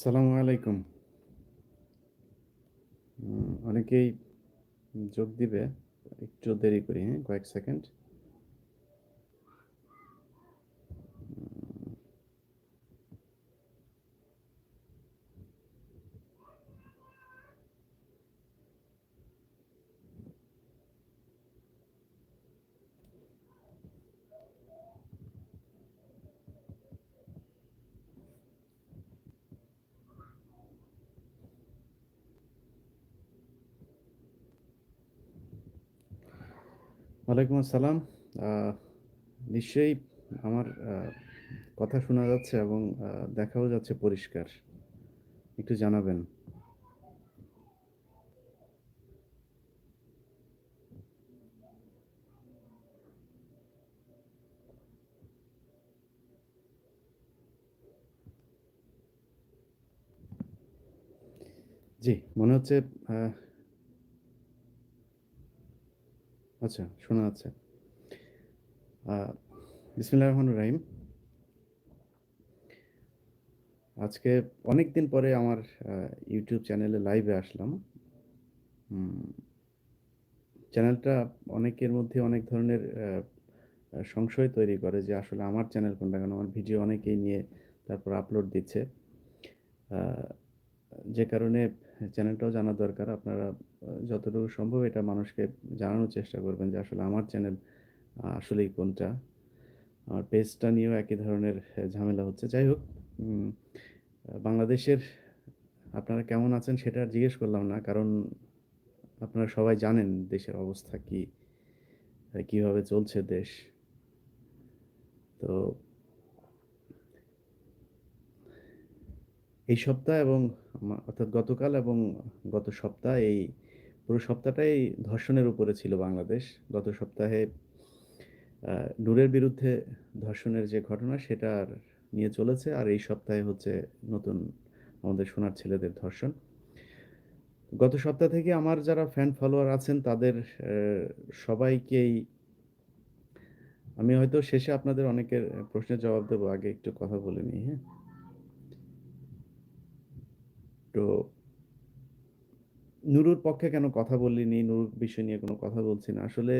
আসসালামু আলাইকুম। অনেকেই যোগ দিবে। একটু দেরি করি, হ্যাঁ? কয়েক সেকেন্ড। ওয়ালাইকুম আসসালাম। নিশ্চয়ই আমার কথা শোনা যাচ্ছে এবং দেখাও যাচ্ছে পরিষ্কার। একটু জানাবেন। জি, মনে হচ্ছে আচ্ছা, শোনা যাচ্ছে। আ রহমান রহিম। আজকে অনেকদিন পরে আমার ইউটিউব চ্যানেলে লাইভে আসলাম। চ্যানেলটা অনেকের মধ্যে অনেক ধরনের সংশয় তৈরি করে যে আসলে আমার চ্যানেল কোনটা? কারণ আমার ভিডিও অনেকেই নিয়ে তারপর আপলোড দিচ্ছে। যে কারণে চ্যানেলটাও জানা দরকার। আপনারা যতটুকু সম্ভব এটা মানুষকে জানানোর চেষ্টা করবেন যে আসলে আমার চ্যানেল আসলেই কোনটা? আমার পেজটা নিয়েও একই ধরনের ঝামেলা হচ্ছে। যাই হোক, বাংলাদেশের আপনারা কেমন আছেন সেটা জিজ্ঞেস করলাম না। কারণ আপনারা সবাই জানেন দেশের অবস্থা কি? কীভাবে চলছে দেশ? তো এই সপ্তাহ এবং অর্থাৎ গতকাল এবং গত সপ্তাহ এই পুরো সপ্তাহটাই ধর্ষণের উপরে ছিল বাংলাদেশ। গত সপ্তাহে নূরের বিরুদ্ধে ধর্ষণের যে ঘটনা সেটার নিয়ে চলেছে। আর এই সপ্তাহে হচ্ছে নতুন আমাদের সোনার ছেলেদের ধর্ষণ। গত সপ্তাহ থেকে আমার যারা ফ্যান ফলোয়ার আছেন তাদের সবাইকেই আমি হয়তো শেষে আপনাদের অনেকের প্রশ্নের জবাব দেবো আগে একটু কথা বলে নিই, হ্যাঁ? তো নুরুর পক্ষে কেন কথা বলিনি? নুরুর বিষয় নিয়ে কোনো কথা বলছি না। আসলে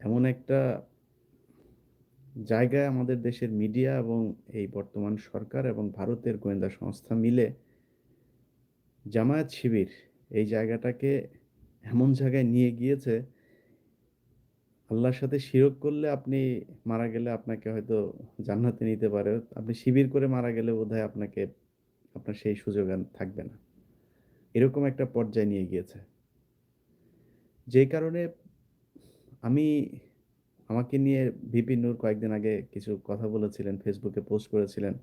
এমন একটা জায়গায় আমাদের দেশের মিডিয়া এবং এই বর্তমান সরকার এবং ভারতের গোয়েন্দা সংস্থা মিলে জামায়াত শিবির এই জায়গাটাকে এমন জায়গায় নিয়ে গিয়েছে, আল্লাহর সাথে শিরক করলে আপনি মারা গেলে আপনাকে হয়তো জান্নাতে নিতে পারে। আপনি শিবির করে মারা গেলে বোধহয় আপনাকে, আপনার সেই সুযোগ থাকবে না। এরকম একটা পর্যায়ে নিয়ে গিয়েছে। যে কারণে আমি আমাকে নিয়ে ভিপি নূর কয়েকদিন আগে কিছু কথা বলেছিলেন, ফেসবুকে পোস্ট করেছিলেন।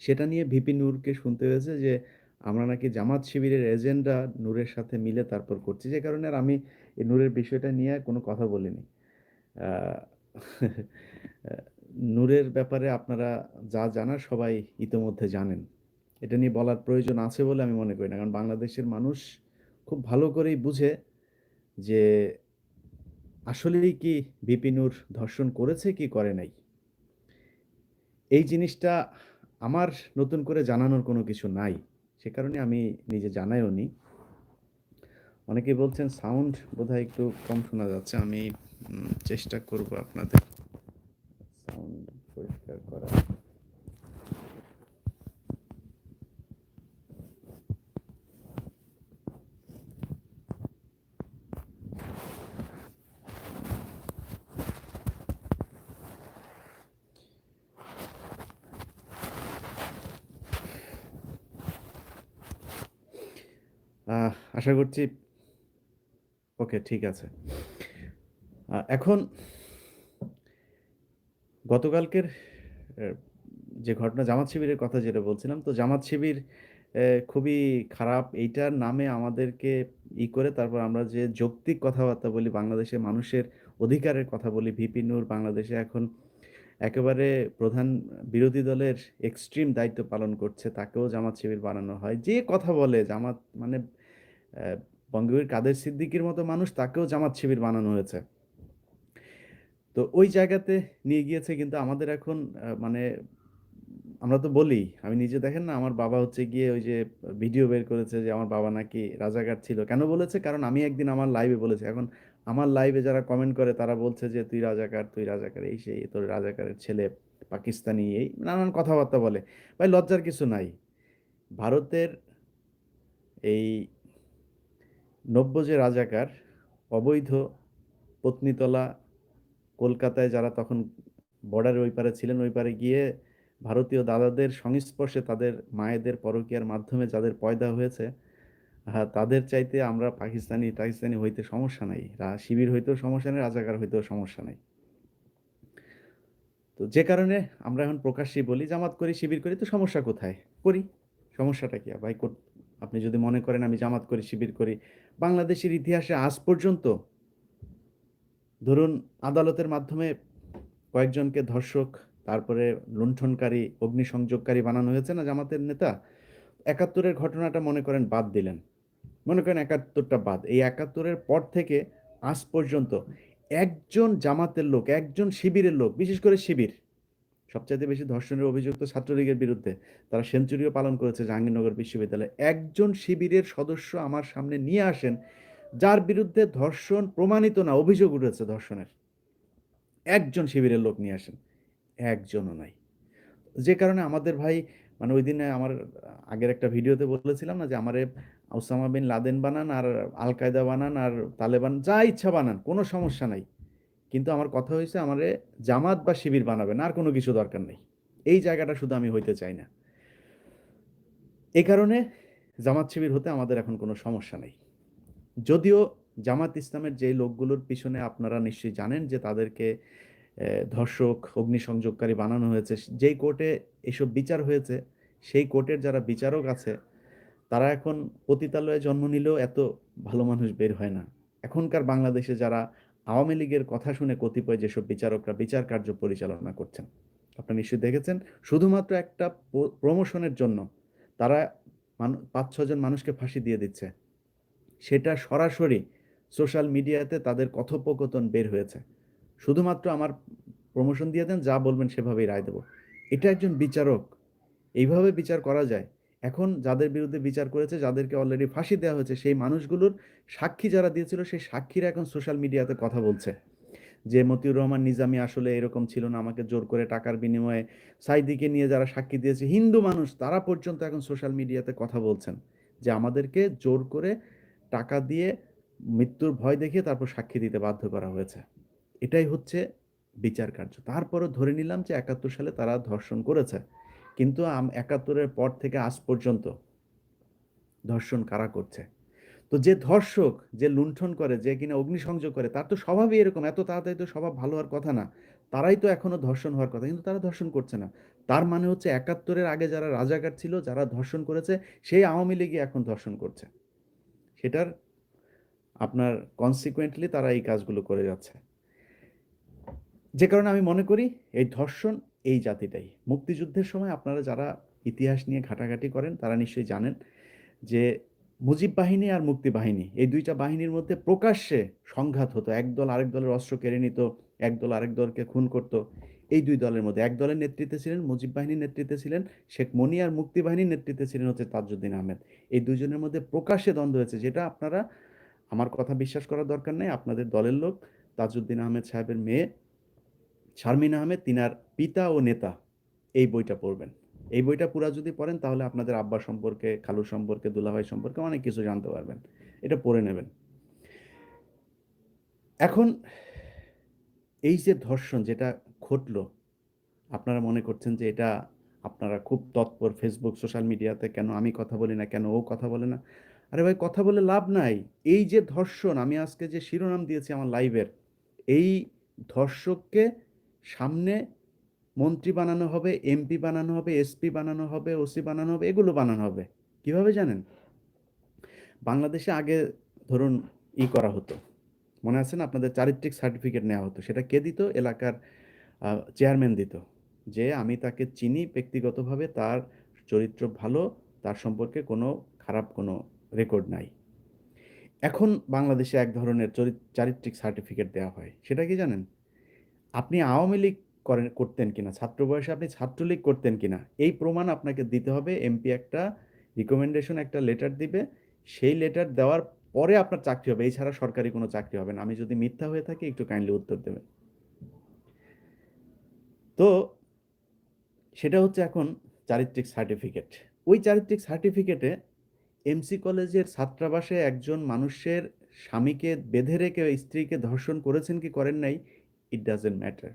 সেটা নিয়ে ভিপি নূরকে শুনতে হয়েছে যে আমরা নাকি জামাত শিবিরের এজেন্ডা নূরের সাথে মিলে তারপর করছি। যে কারণে আর আমি এই নূরের বিষয়টা নিয়ে কোন কথা বলিনি। নূরের ব্যাপারে আপনারা যা জানার সবাই ইতোমধ্যে জানেন। এটা নিয়ে বলার প্রয়োজন আছে বলে আমি মনে করি না। কারণ বাংলাদেশের মানুষ খুব ভালো করেই বুঝে যে আসলেই কি বিপিনুর ধর্ষণ করেছে, কি করে নাই? এই জিনিসটা আমার নতুন করে জানানোর কোনো কিছু নাই। সে কারণে আমি নিজে জানাইও নি অনেকেই বলছেন, সাউন্ড বোধহয় একটু কম শোনা যাচ্ছে। আমি চেষ্টা করব আপনাদের সাউন্ড পরিষ্কার করার। আহ আশা করছি ওকে ঠিক আছে। এখন গতকালকের যে ঘটনা জামাত শিবিরের কথা যেটা বলছিলাম। তো জামাত শিবির খুবই খারাপ। এইটার নামে আমাদেরকে ই করে তারপর আমরা যে যৌক্তিক কথাবার্তা বলি, বাংলাদেশের মানুষের অধিকারের কথা বলি। ভিপি নূর বাংলাদেশে এখন একেবারে প্রধান বিরোধী দলের এক্সট্রিম দায়িত্ব পালন করছে। তাকেও জামাত শিবির বানানো হয়। যে কথা বলে জামাত মানে বঙ্গবীর কাদের সিদ্দিকীর মতো মানুষ তাকেও জামাত শিবির বানানো হয়েছে। তো ওই জায়গাতে নিয়ে গিয়েছে কিন্তু আমাদের এখন মানে আমরা তো বলি, আমি নিজে দেখেন না, আমার বাবা হচ্ছে গিয়ে ওই যে ভিডিও বের করেছে যে আমার বাবা নাকি রাজাকার ছিল। কেন বলেছে? কারণ আমি একদিন আমার লাইভে বলেছি। এখন আমার লাইভে যারা কমেন্ট করে তারা বলছে যে, তুই রাজাকার তুই রাজাকার, এই সেই, তোর রাজাকারের ছেলে পাকিস্তানি এই নানান কথাবার্তা বলে। ভাই লজ্জার কিছু নাই। ভারতের এই নব্য যে রাজাকার, অবৈধ পত্নীতলা কলকাতায় যারা তখন বর্ডারের ওই পারে ছিলেন, ওই পারে গিয়ে ভারতীয় দাদাদের সংস্পর্শে তাদের মায়েদের পরকীয়ার মাধ্যমে যাদের পয়দা হয়েছে হ্যাঁ তাদের চাইতে আমরা পাকিস্তানি পাকিস্তানি হইতে সমস্যা নাই। শিবির হইতেও সমস্যা নেই, রাজাকার হইতেও সমস্যা নাই। তো যে কারণে আমরা এখন প্রকাশ্যেই বলি, জামাত করি, শিবির করি, তো সমস্যা কোথায়? করি। সমস্যাটা কি? ভাই আপনি যদি মনে করেন আমি জামাত করি, শিবির করি বাংলাদেশের ইতিহাসে আজ পর্যন্ত ধরুন আদালতের মাধ্যমে কয়েকজনকে ধর্ষক, তারপরে লুণ্ঠনকারী, অগ্নিসংযোগকারী বানানো হয়েছে না জামাতের নেতা? একাত্তরের ঘটনাটা মনে করেন বাদ দিলেন। মনে করেন একাত্তরটা বাদ। এই একাত্তরের পর থেকে আজ পর্যন্ত একজন জামাতের লোক, একজন শিবিরের লোক, বিশেষ করে শিবির সবচাইতে বেশি ধর্ষণের অভিযুক্ত ছাত্রলীগের বিরুদ্ধে তারা সেঞ্চুরিও পালন করেছে জাহাঙ্গীরনগর বিশ্ববিদ্যালয়ে। একজন শিবিরের সদস্য আমার সামনে নিয়ে আসেন, যার বিরুদ্ধে ধর্ষণ প্রমাণিত না, অভিযোগ উঠেছে ধর্ষণের। একজন শিবিরের লোক নিয়ে আসেন, একজনও নাই। যে কারণে আমাদের ভাই মানে ওই দিনে আমার আগের একটা ভিডিওতে বলেছিলাম না যে আমারে ওসামা বিন লাদেন বানান আর আল কায়দা বানান আর তালেবান, যা ইচ্ছা বানান, কোনো সমস্যা নাই। কিন্তু আমার কথা হয়েছে আমারে জামাত বা শিবির বানাবেন আর কোনো কিছু দরকার নেই। এই জায়গাটা শুধু আমি হইতে চাই না। এই কারণে জামাত শিবির হতে আমাদের এখন কোনো সমস্যা নেই। যদিও জামাত ইসলামের যে লোকগুলোর পিছনে আপনারা নিশ্চয়ই জানেন যে তাদেরকে ধর্ষক, অগ্নিসংযোগকারী বানানো হয়েছে, যেই কোর্টে এসব বিচার হয়েছে, সেই কোর্টের যারা বিচারক আছে, তারা এখন পতিতালয়ে জন্ম নিলেও এত ভালো মানুষ বের হয় না। এখনকার বাংলাদেশে যারা আওয়ামী লীগের কথা শুনে কতিপয় যেসব বিচারকরা বিচার কার্য পরিচালনা করছেন আপনারা নিশ্চয়ই দেখেছেন, শুধুমাত্র একটা প্রমোশনের জন্য তারা পাঁচ ছজন মানুষকে ফাঁসি দিয়ে দিচ্ছে। সেটা সরাসরি সোশ্যাল মিডিয়াতে তাদের কথোপকথন বের হয়েছে। শুধুমাত্র আমার প্রমোশন দিয়ে দেন, যা বলবেন সেভাবেই রায় দেবো। এটা একজন বিচারক, এইভাবে বিচার করা যায় এখন যাদের বিরুদ্ধে বিচার করেছে, যাদেরকে অলরেডি ফাঁসি দেওয়া হয়েছে, সেই মানুষগুলোর সাক্ষী যারা দিয়েছিল, সেই সাক্ষীরা এখন সোশ্যাল মিডিয়াতে কথা বলছে। যে মতিউর রহমান, নিজামী আসলে এরকম ছিল না, আমাকে জোর করে টাকার বিনিময়ে সাইদিকে নিয়ে যারা সাক্ষী দিয়েছে, হিন্দু মানুষ, তারা পর্যন্ত এখন সোশ্যাল মিডিয়াতে কথা বলছেন। যে আমাদেরকে জোর করে টাকা দিয়ে মৃত্যুর ভয় দেখিয়ে তারপর সাক্ষী দিতে বাধ্য করা হয়েছে। এটাই হচ্ছে বিচার কার্য। তারপরও ধরে নিলাম যে একাত্তর সালে তারা ধর্ষণ করেছে। কিন্তু একাত্তরের পর থেকে আজ পর্যন্ত ধর্ষণ কারা করছে? তো যে ধর্ষক যে লুণ্ঠন করে, যে কিনা অগ্নিসংযোগ করে, তার তো স্বভাবই এরকম। এত তাড়াতাড়ি তো স্বভাব ভালো হওয়ার কথা না। তারাই তো এখনও ধর্ষণ হওয়ার কথা, কিন্তু তারা ধর্ষণ করছে না। তার মানে হচ্ছে একাত্তরের আগে যারা রাজাকার ছিল, যারা ধর্ষণ করেছে, সেই আওয়ামী লীগই এখন ধর্ষণ করছে। সেটার আপনার কনসিকুয়েন্টলি তারা এই কাজগুলো করে যাচ্ছে। যে কারণে আমি মনে করি এই ধর্ষণ এই জাতিটাই। মুক্তিযুদ্ধের সময় আপনারা যারা ইতিহাস নিয়ে ঘাটাঘাটি করেন, তারা নিশ্চয়ই জানেন যে মুজিব বাহিনী আর মুক্তি বাহিনী, এই দুইটা বাহিনীর মধ্যে প্রকাশ্যে সংঘাত হতো। একদল আরেক দলের অস্ত্র কেড়ে নিত একদল আরেক দলকে খুন করত। এই দুই দলের মধ্যে এক দলের নেতৃত্বে ছিলেন মুজিব বাহিনীর নেতৃত্বে ছিলেন শেখ মনি আর মুক্তি বাহিনীর নেতৃত্বে ছিলেন হচ্ছে তাজউদ্দিন আহমেদ। এই দুজনের মধ্যে প্রকাশ্যে দ্বন্দ্ব হয়েছে, যেটা আপনারা, আমার কথা বিশ্বাস করার দরকার নেই, আপনাদের দলের লোক, তাজউদ্দিন আহমেদ সাহেবের মেয়ে, শারমিন আহমেদ, তিনার পিতা ও নেতা এই বইটা পড়বেন। এই বইটা পুরা যদি পড়েন, তাহলে আপনাদের আব্বা সম্পর্কে, খালু সম্পর্কে, দুলাভাই সম্পর্কে অনেক কিছু জানতে পারবেন। এটা পড়ে নেবেন। এখন এই যে ধর্ষণ যেটা ঘটলো, আপনারা মনে করছেন যে এটা আপনারা খুব তৎপর ফেসবুক সোশ্যাল মিডিয়াতে কেন আমি কথা বলি না, কেন ও কথা বলে না? আরে ভাই, কথা বলে লাভ নাই। এই যে ধর্ষণ, আমি আজকে যে শিরোনাম দিয়েছি আমার লাইভের এই ধর্ষককে সামনে মন্ত্রী বানানো হবে এমপি বানানো হবে এসপি বানানো হবে ওসি বানানো হবে, এগুলো বানানো হবে। কীভাবে জানেন? বাংলাদেশে আগে ধরুন ই করা হতো। মনে আছে না? আপনাদের চারিত্রিক সার্টিফিকেট নেওয়া হতো। সেটা কে দিত? এলাকার চেয়ারম্যান দিত। যে আমি তাকে চিনি, ব্যক্তিগতভাবে তার চরিত্র ভালো, তার সম্পর্কে কোনো খারাপ কোনো রেকর্ড নাই। এখন বাংলাদেশে এক ধরনের চরিত, চারিত্রিক সার্টিফিকেট দেওয়া হয়। সেটা কি জানেন? আপনি আওয়ামী লীগ করেন, করতেন কিনা? ছাত্র বয়সে আপনি ছাত্রলীগ করতেন কিনা? এই প্রমাণ আপনাকে দিতে হবে। এমপি একটা রিকমেন্ডেশন একটা লেটার দিবে। সেই লেটার দেওয়ার পরে আপনার চাকরি হবে। এছাড়া সরকারি কোনো চাকরি হবে না। আমি যদি মিথ্যা হয়ে থাকি, একটু কাইন্ডলি উত্তর দেবেন। তো সেটা হচ্ছে এখন চারিত্রিক সার্টিফিকেট ওই চারিত্রিক সার্টিফিকেটে এমসি কলেজের ছাত্রাবাসে একজন মানুষের স্বামীকে বেঁধে রেখে স্ত্রীকে ধর্ষণ করেছেন কি করেন নাই? ইট ডাজেন্ট ম্যাটার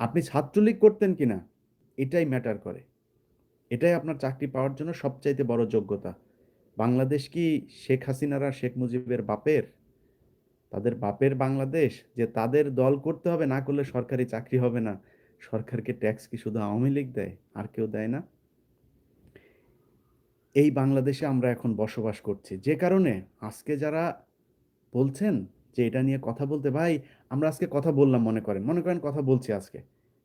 আপনি ছাত্রলীগ করতেন কি না এটাই ম্যাটার করে। এটাই আপনার চাকরি পাওয়ার জন্য সবচাইতে বড় যোগ্যতা। বাংলাদেশ কি শেখ হাসিনারা শেখ মুজিবের বাপের? তাদের বাপের বাংলাদেশ? যে তাদের দল করতে হবে, না করলে সরকারি চাকরি হবে না। সরকারকে ট্যাক্স কি শুধু আওয়ামী লীগ দেয়? আর কেউ দেয় না। এই বাংলাদেশে আমরা এখন বসবাস করছি। যে কারণে আজকে যারা বলছেন যে এটা নিয়ে কথা বলতে, ভাই আমরা আজকে কথা বললাম, মনে করেন। মনে করেন কথা বলছি আজকে।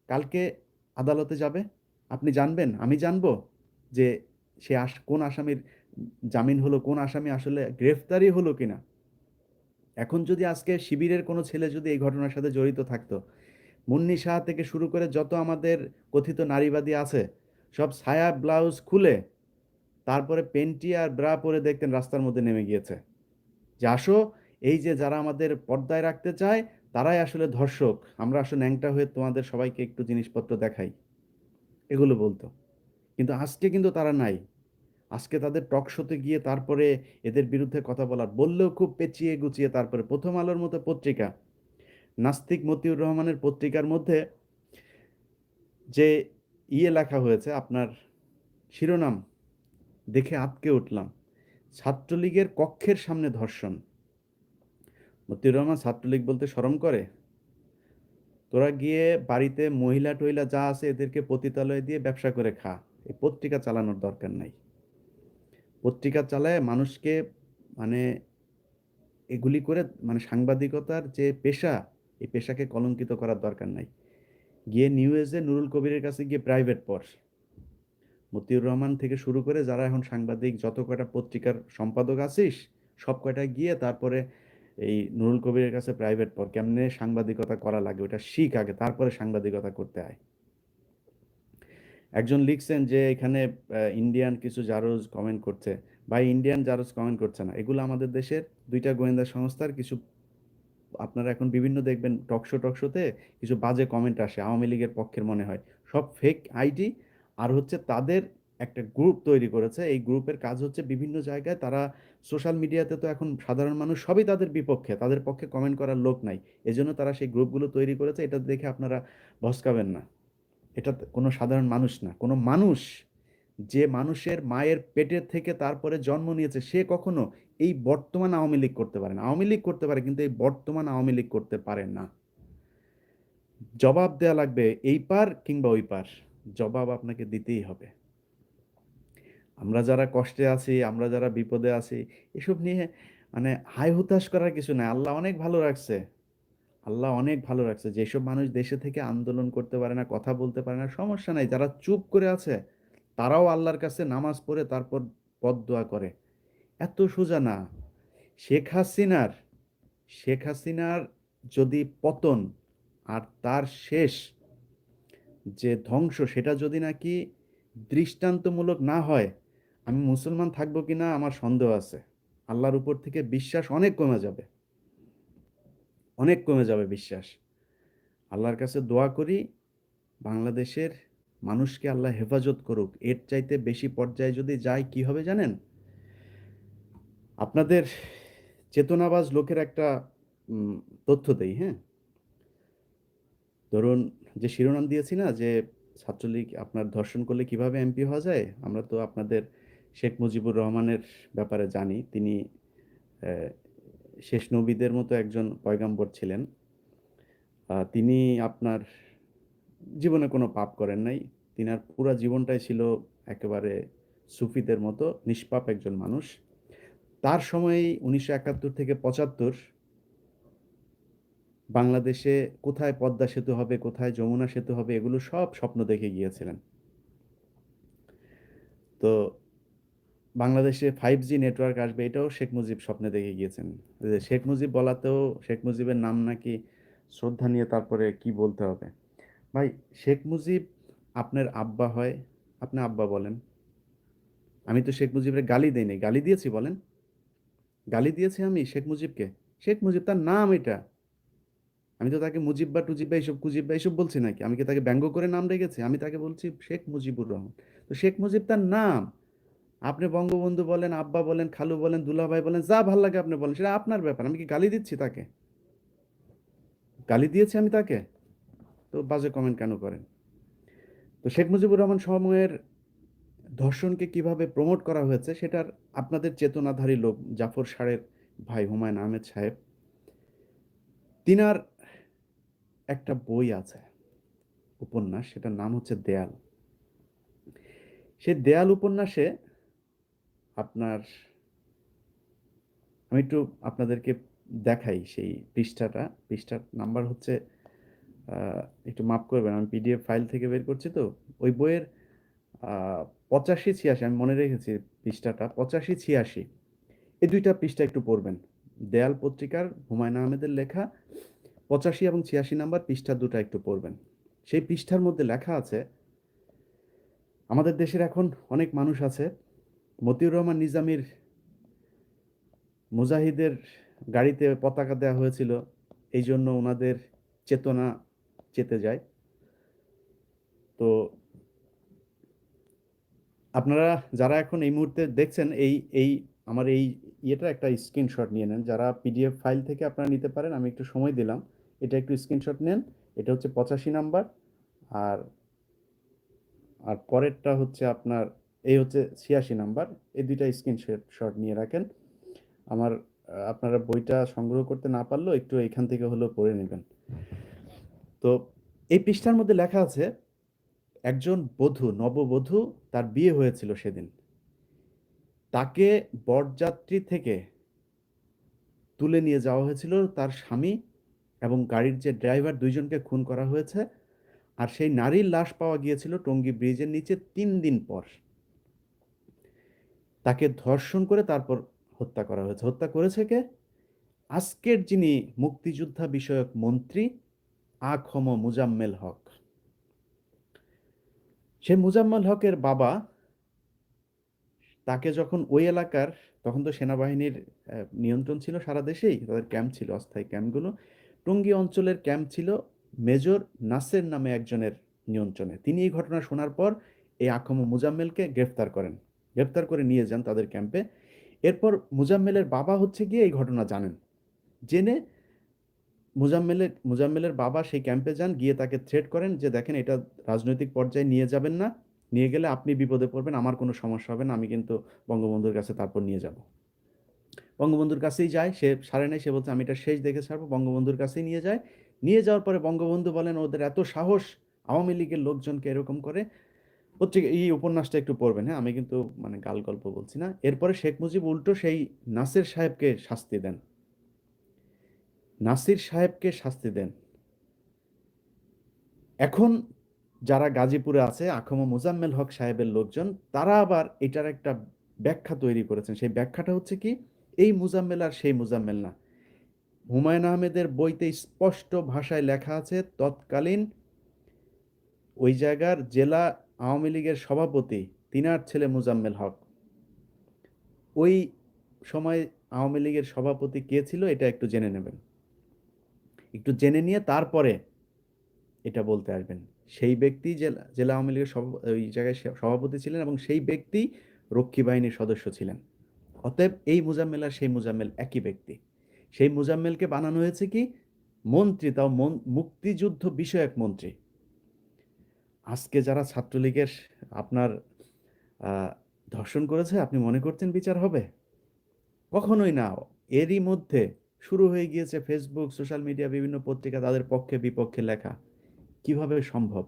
কালকে আদালতে যাবে। আপনি জানবেন, আমি জানব যে সে আস, কোন আসামির জামিন হলো, কোন আসামি আসলে গ্রেফতারি হলো কিনা। এখন যদি আজকে শিবিরের কোনো ছেলে যদি এই ঘটনার সাথে জড়িত থাকতো, মুন্নি শাহ থেকে শুরু করে যত আমাদের কথিত নারীবাদী আছে, সব ছায়া ব্লাউজ খুলে তারপরে পেন্টি আর ব্রা পরে দেখতেন রাস্তার মধ্যে নেমে গিয়েছে। যে আসো, এই যে যারা আমাদের পর্দায় রাখতে চায় তারাই আসলে ধর্ষক। আমরা আসলে ন্যাংটা হয়ে তোমাদের সবাইকে একটু জিনিসপত্র দেখাই। এগুলো বলতো। কিন্তু আজকে কিন্তু তারা নাই। আজকে তাদের টক শোতে গিয়ে তারপরে এদের বিরুদ্ধে কথা বলার, বললেও খুব পেঁচিয়ে গুছিয়ে তারপরে প্রথম আলোর মতো পত্রিকা, নাস্তিক মতিউর রহমানের পত্রিকার মধ্যে যে ইয়ে লেখা হয়েছে, আপনার শিরোনাম দেখে আটকে উঠলাম। ছাত্রলীগের কক্ষের সামনে ধর্ষণ। মতিউর রহমান ছাত্রলীগ বলতে শরম করে? তোরা গিয়ে বাড়িতে মহিলা টহিলা যা আছে এদেরকে পতিতালয় দিয়ে ব্যবসা করে খা। এই পত্রিকা চালানোর দরকার নাই। পত্রিকা চালায় মানুষকে মানে এগুলি করে মানে সাংবাদিকতার যে পেশা, এই পেশাকে কলঙ্কিত করার দরকার নাই। গিয়ে নিউজে নুরুল কবিরের কাছে গিয়ে প্রাইভেট পড়। মতিউর রহমান থেকে শুরু করে যারা এখন সাংবাদিক, যত কয়টা পত্রিকার সম্পাদক আছিস, সব কয়টা গিয়ে তারপরে এই নুরুল কবিরের কাছে প্রাইভেট পড় কেমনে সাংবাদিকতা করা লাগে ওটা শিখ আগে, তারপরে সাংবাদিকতা করতে হয়। একজন লিখছেন যে এখানে ইন্ডিয়ান কিছু জারোজ কমেন্ট করছে। বা ইন্ডিয়ান জারোজ কমেন্ট করছে না। এগুলো আমাদের দেশের দুইটা গোয়েন্দা সংস্থার কিছু, আপনারা এখন বিভিন্ন দেখবেন টকশো টকশোতে কিছু বাজে কমেন্ট আসে, আওয়ামী লীগের পক্ষের মনে হয়। সব ফেক আইডি আর হচ্ছে তাদের একটা গ্রুপ তৈরি করেছে। এই গ্রুপের কাজ হচ্ছে বিভিন্ন জায়গায় তারা সোশ্যাল মিডিয়াতে তো এখন সাধারণ মানুষ সবই তাদের বিপক্ষে, তাদের পক্ষে কমেন্ট করার লোক নাই। এজন্য তারা সেই গ্রুপগুলো তৈরি করেছে, এটা দেখে আপনারা ভস্কাবেন না। এটা কোনো সাধারণ মানুষ না। কোনো মানুষ যে মানুষের মায়ের পেটের থেকে তারপরে জন্ম নিয়েছে, সে কখনো এই বর্তমান আওয়ামী লীগ করতে পারে না। আওয়ামী লীগ করতে পারে, কিন্তু এই বর্তমান আওয়ামী লীগ করতে পারে না। জবাব দেয়া লাগবে এই পার কিংবা ওই পার জবাব আপনাকে দিতেই হবে। আমরা যারা কষ্টে আছি, আমরা যারা বিপদে আছি, এসব নিয়ে মানে হাই হুতাশ করার কিছু নাই। আল্লাহ অনেক ভালো রাখছে। আল্লাহ অনেক ভালো রাখছে। যেসব মানুষ দেশে থেকে আন্দোলন করতে পারে না, কথা বলতে পারে না, সমস্যা নাই। যারা চুপ করে আছে, তারাও আল্লাহর কাছে নামাজ পড়ে তারপর পদ দোয়া করে। এত সোজা না। শেখ হাসিনার শেখ হাসিনার যদি পতন আর তার শেষ যে ধ্বংস, সেটা যদি নাকি দৃষ্টান্তমূলক না হয় আমি মুসলমান থাকব কিনা আমার সন্দেহ আছে। আল্লাহর উপর থেকে বিশ্বাস অনেক কমে যাবে। অনেক কমে যাবে বিশ্বাস। আল্লাহর কাছে দোয়া করি, বাংলাদেশের মানুষকে আল্লাহ হেফাজত করুক। এর চাইতে বেশি পর্যায়ে যদি যায় কি হবে জানেন? আপনাদের চেতনাবাজ লোকের একটা তথ্য দেই হ্যাঁ? ধরুন, যে শিরোনাম দিয়েছি না, যে ছাত্রলীগ আপনার ধর্ষণ করলে কীভাবে এমপি হওয়া যায়? আমরা তো আপনাদের শেখ মুজিবুর রহমানের ব্যাপারে জানি। তিনি শেষ নবীদের মতো একজন পয়গাম্বর ছিলেন। তিনি আপনার জীবনে কোনো পাপ করেন নাই। তিনার পুরো জীবনটাই ছিল একেবারে সুফিদের মতো, নিষ্পাপ একজন মানুষ। তার সময়েই উনিশশো একাত্তর থেকে পঁচাত্তর বাংলাদেশে কোথায় পদ্মা সেতু হবে, কোথায় যমুনা সেতু হবে, এগুলো সব স্বপ্ন দেখে গিয়েছিলেন। তো বাংলাদেশে ফাইভ জি নেটওয়ার্ক আসবে এটাও শেখ মুজিব স্বপ্নে দেখে গিয়েছেন যে শেখ মুজিব বলাতেও শেখ মুজিবের নাম নাকি শ্রদ্ধা নিয়ে তারপরে কি বলতে হবে ভাই শেখ মুজিব আপনার আব্বা হয়, আপনি আব্বা বলেন। আমি তো শেখ মুজিবের গালি দেই নাই। গালি দিয়েছি বলেন? গালি দিয়েছি আমি শেখ মুজিবকে? শেখ মুজিব তার নাম এটা। আমি তো তাকে মুজিব্বা টুজিব্বা এসব কুজিব্বা এইসব বলছি নাকি? আমি কি তাকে ব্যঙ্গ করে নাম রেখেছি? আমি তাকে বলছি শেখ মুজিবুর রহমান। তো শেখ মুজিব তার নাম। আপনি বঙ্গবন্ধু বলেন, আব্বা বলেন, খালু বলেন, দুলাভাই বলেন, যা ভালো লাগে আপনি বলেন। সেটা আপনার ব্যাপার। আমি কি গালি দিচ্ছি তাকে? গালি দিয়েছি আমি তাকে? তো বাজে কমেন্ট কেন করেন? তো শেখ মুজিবুর রহমান সময়ের ধর্ষণকে কীভাবে প্রমোট করা হয়েছে সেটার আপনাদের চেতনাধারী লোক জাফর সারের ভাই হুমায়ুন আহমেদ সাহেব তিনার একটা বই আছে উপন্যাস সেটার নাম হচ্ছে দেয়াল সে দেয়াল উপন্যাসে আপনার, আমি একটু আপনাদেরকে দেখাই সেই পৃষ্ঠাটা। পৃষ্ঠার নাম্বার হচ্ছে একটু মাফ করবেন, আমি পিডিএফ ফাইল থেকে বের করছি তো। ওই বইয়ের পঁচাশি ছিয়াশি, আমি মনে রেখেছি পৃষ্ঠাটা, পঁচাশি ছিয়াশি। এই দুইটা পৃষ্ঠা একটু পড়বেন। দেয়াল পত্রিকার হুমায়ুন আহমেদের লেখা, পঁচাশি এবং ছিয়াশি নাম্বার পৃষ্ঠা দুটা একটু পড়বেন। সেই পৃষ্ঠার মধ্যে লেখা আছে, আমাদের দেশের এখন অনেক মানুষ আছে মতিউর রহমান নিজামির মুজাহিদের গাড়িতে পতাকা দেওয়া হয়েছিল, এই জন্য ওনাদের চেতনা চেতে যায়। তো আপনারা যারা এখন এই মুহূর্তে দেখছেন, এই এই আমার এই ইয়েটা একটা স্ক্রিনশট নিয়ে নেন। যারা পিডিএফ ফাইল থেকে আপনারা নিতে পারেন, আমি একটু সময় দিলাম। এটা একটু স্ক্রিনশট নেন। এটা হচ্ছে পঁচাশি নাম্বার। আর আর পরেরটা হচ্ছে আপনার এই হচ্ছে ছিয়াশি নাম্বার। এই দুইটা স্ক্রিনশট শট নিয়ে রাখেন। আমার, আপনারা বইটা সংগ্রহ করতে না পারলেও একটু এখান থেকে হলেও পড়ে নেবেন। তো এই পৃষ্ঠার মধ্যে লেখা আছে, একজন বধূ, নববধূ তার বিয়ে হয়েছিল সেদিন। তাকে বরযাত্রী থেকে তুলে নিয়ে যাওয়া হয়েছিল তার স্বামী এবং গাড়ির যে ড্রাইভার দুইজনকে খুন করা হয়েছে। আর সেই নারীর লাশ পাওয়া গিয়েছিল টঙ্গী ব্রিজের নিচে তিন দিন পর। তাকে ধর্ষণ করে তারপর হত্যা করা হয়েছে। হত্যা করেছে কে? আজকের যিনি মুক্তিযোদ্ধা বিষয়ক মন্ত্রী, আখম মুজাম্মেল হক। সে মুজাম্মেল হকের বাবা তাকে যখন ওই এলাকার, তখন তো সেনাবাহিনীর নিয়ন্ত্রণ ছিল সারা দেশেই, তাদের ক্যাম্প ছিল, অস্থায়ী ক্যাম্পগুলো। টঙ্গী অঞ্চলের ক্যাম্প ছিল মেজর নাসের নামে একজনের নিয়ন্ত্রণে। তিনি এই ঘটনা শোনার পর এই আখম মুজাম্মেলকে গ্রেফতার করেন। গ্রেফতার করে নিয়ে যান তাদের ক্যাম্পে এরপর মুজাম্মেলের বাবা হচ্ছে গিয়ে এই ঘটনা জানেন। জেনে মুজাম্মেলের মুজাম্মেলের বাবা সেই ক্যাম্পে যান, গিয়ে তাকে থ্রেট করেন যে, দেখেন, এটা রাজনৈতিক পর্যায়ে নিয়ে যাবেন না। নিয়ে গেলে আপনি বিপদে পড়বেন, আমার কোনো সমস্যা হবে না, আমি কিন্তু বঙ্গবন্ধুর কাছে তারপর নিয়ে যাব। বঙ্গবন্ধুর কাছেই যায়, সে সারে নেই সে বলছে, আমি এটা শেষ দেখে ছাড়বো। বঙ্গবন্ধুর কাছেই নিয়ে যায়। নিয়ে যাওয়ার পরে বঙ্গবন্ধু বলেন, ওদের এত সাহস, আওয়ামী লীগের লোকজনকে এরকম করে পত্রিকা এই উপন্যাসটা একটু পড়বেন হ্যাঁ? আমি কিন্তু মানে গাল গল্প বলছি না। এরপরে শেখ মুজিব উল্টো সেই নাসির সাহেবকে শাস্তি দেন। নাসির সাহেবকে শাস্তি দেন। এখন যারা গাজীপুরে আছে, আখম মুজাম্মেল হক সাহেবের লোকজন, তারা আবার এটার একটা ব্যাখ্যা তৈরি করেছেন। সেই ব্যাখ্যাটা হচ্ছে কি? এই মুজাম্মেল আর সেই মুজাম্মেল না। হুমায়ুন আহমেদের বইতে স্পষ্ট ভাষায় লেখা আছে, তৎকালীন ওই জায়গার জেলা আওয়ামী লীগের সভাপতি, তিনার ছেলে মুজাম্মেল হক। ওই সময় আওয়ামী লীগের সভাপতি কে ছিল, এটা একটু জেনে নেবেন। একটু জেনে নিয়ে তারপরে এটা বলতে আসবেন। সেই ব্যক্তি জেলা জেলা আওয়ামী লীগের সভা, ওই জায়গায় সভাপতি ছিলেন এবং সেই ব্যক্তি রক্ষী বাহিনীর সদস্য ছিলেন। অতএব এই মুজাম্মেল আর সেই মুজাম্মেল একই ব্যক্তি। সেই মুজাম্মেলকে বানানো হয়েছে কি? মন্ত্রী, তাও মুক্তিযুদ্ধ বিষয়ক মন্ত্রী। আজকে যারা ছাত্রলীগের আপনার ধর্ষণ করেছে, আপনি মনে করছেন বিচার হবে? কখনোই না। এরই মধ্যে শুরু হয়ে গিয়েছে ফেসবুক সোশ্যাল মিডিয়া বিভিন্ন পত্রিকা তাদের পক্ষে বিপক্ষে লেখা। কীভাবে সম্ভব?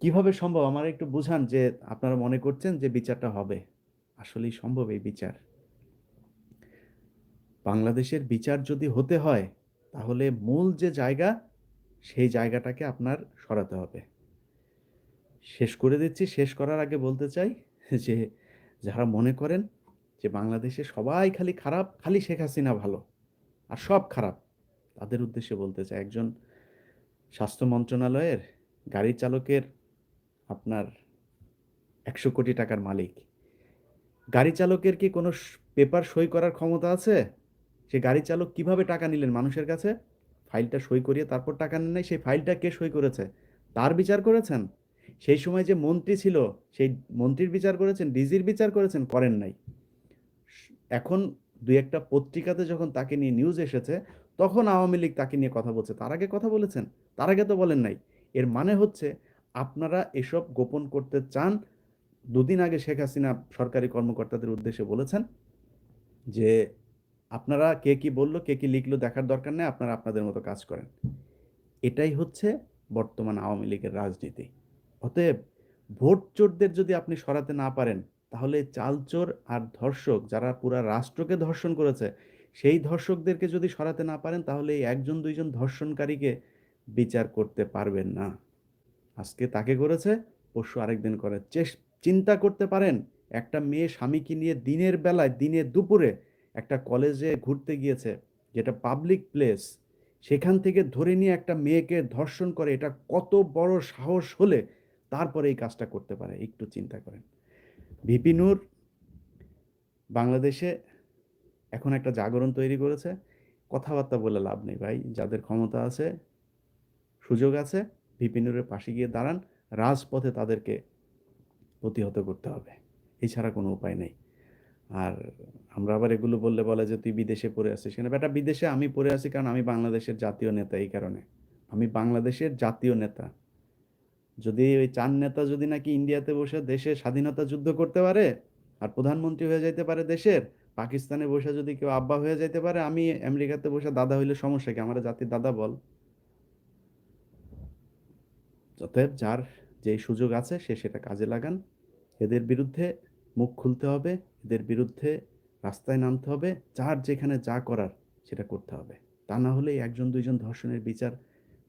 কীভাবে সম্ভব? আমার একটু বুঝান যে আপনারা মনে করছেন যে বিচারটা হবে। আসলেই সম্ভব এই বিচার? বাংলাদেশের বিচার যদি হতে হয়, তাহলে মূল যে জায়গা সেই জায়গাটাকে আপনার সরাতে হবে। শেষ করে দিচ্ছি, শেষ করার আগে বলতে চাই যে, যারা মনে করেন যে বাংলাদেশে সবাই খালি খারাপ, খালি শেখ হাসিনা ভালো আর সব খারাপ, তাদের উদ্দেশ্যে বলতে চাই, একজন স্বাস্থ্য মন্ত্রণালয়ের গাড়ি চালকের আপনার একশো কোটি টাকার মালিক। গাড়ি চালকের কি কোনো পেপার সই করার ক্ষমতা আছে? সে গাড়ি চালক কীভাবে টাকা নিলেন মানুষের কাছে? ফাইলটা সই করিয়ে তারপর টাকা নেন নাই, সেই ফাইলটা কে সই করেছে? তার বিচার করেছেন? সেই সময় যে মন্ত্রী ছিল, সেই মন্ত্রীর বিচার করেছেন, ডিজির বিচার করেছেন, করেন নাই। এখন দুই একটা পত্রিকাতে যখন তাকে নিয়ে নিউজ এসেছে, তখন আওয়ামী লীগ তাকে নিয়ে কথা বলছে। তার আগে কথা বলেছেন? তার আগে তো বলেন নাই। এর মানে হচ্ছে, আপনারা এসব গোপন করতে চান? দুদিন আগে শেখ হাসিনা সরকারি কর্মকর্তাদের উদ্দেশ্যে বলেছেন যে আপনারা কে কি বলল, কে কি লিখলো দেখার দরকার নেই, আপনারা আপনাদের মতো কাজ করেন। এটাই হচ্ছে বর্তমান আওয়ামী লীগের রাজনীতি। অতএব ভোট চোরদের যদি আপনি সরাতে না পারেন, তাহলে চালচোর আর ধর্ষক যারা পুরা রাষ্ট্রকে ধর্ষণ করেছে, সেই ধর্ষকদেরকে যদি সরাতে না পারেন, তাহলে এই একজন, দুইজন ধর্ষণকারীকে বিচার করতে পারবেন না। আজকে তাকে করেছে, পরশু আরেকদিন করে। চেষ্টা চিন্তা করতে পারেন, একটা মেয়ে স্বামীকে নিয়ে দিনের বেলায় দিনে দুপুরে একটা কলেজে ঘুরতে গিয়েছে, যেটা পাবলিক প্লেস সেখান থেকে ধরে নিয়ে একটা মেয়েকে ধর্ষণ করে, এটা কত বড় সাহস হলে তারপরে এই কাজটা করতে পারে, একটু চিন্তা করেন। ভিপি নূর বাংলাদেশে এখন একটা জাগরণ তৈরি করেছে, কথাবার্তা বলে লাভ নেই ভাই, যাদের ক্ষমতা আছে, সুযোগ আছে ভিপি নূরের পাশে গিয়ে দাঁড়ান, রাজপথে তাদেরকে প্রতিহত করতে হবে, এছাড়া কোনো উপায় নেই। আর আমরা আবার এগুলো বললে বলে যে, তুই বিদেশে পড়ে আসিস কেন? বেটা, বিদেশে আমি পড়ে আছি কারণ আমি বাংলাদেশের জাতীয় নেতা এই কারণে। আমি বাংলাদেশের জাতীয় নেতা। যদি ওই চার নেতা যদি নাকি ইন্ডিয়াতে বসে দেশে স্বাধীনতা যুদ্ধ করতে পারে আর প্রধানমন্ত্রী হয়ে যাইতে পারে দেশের, পাকিস্তানে বসে যদি কেউ আব্বা হয়ে যাইতে পারে, আমি আমেরিকাতে বসে দাদা হইলে সমস্যা কি? আমার জাতির দাদা বল। অতএব যার যেই সুযোগ আছে, সে সেটা কাজে লাগান। এদের বিরুদ্ধে মুখ খুলতে হবে। এদের বিরুদ্ধে রাস্তায় নামতে হবে, যার যেখানে যা করার সেটা করতে হবে। তা না হলে একজন, দুইজন ধর্ষণের বিচার,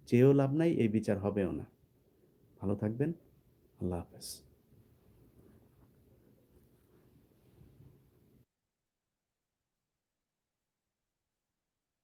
চেয়েও লাভ নাই, এই বিচার হবেও না। ভালো থাকবেন। আল্লাহ হাফেজ।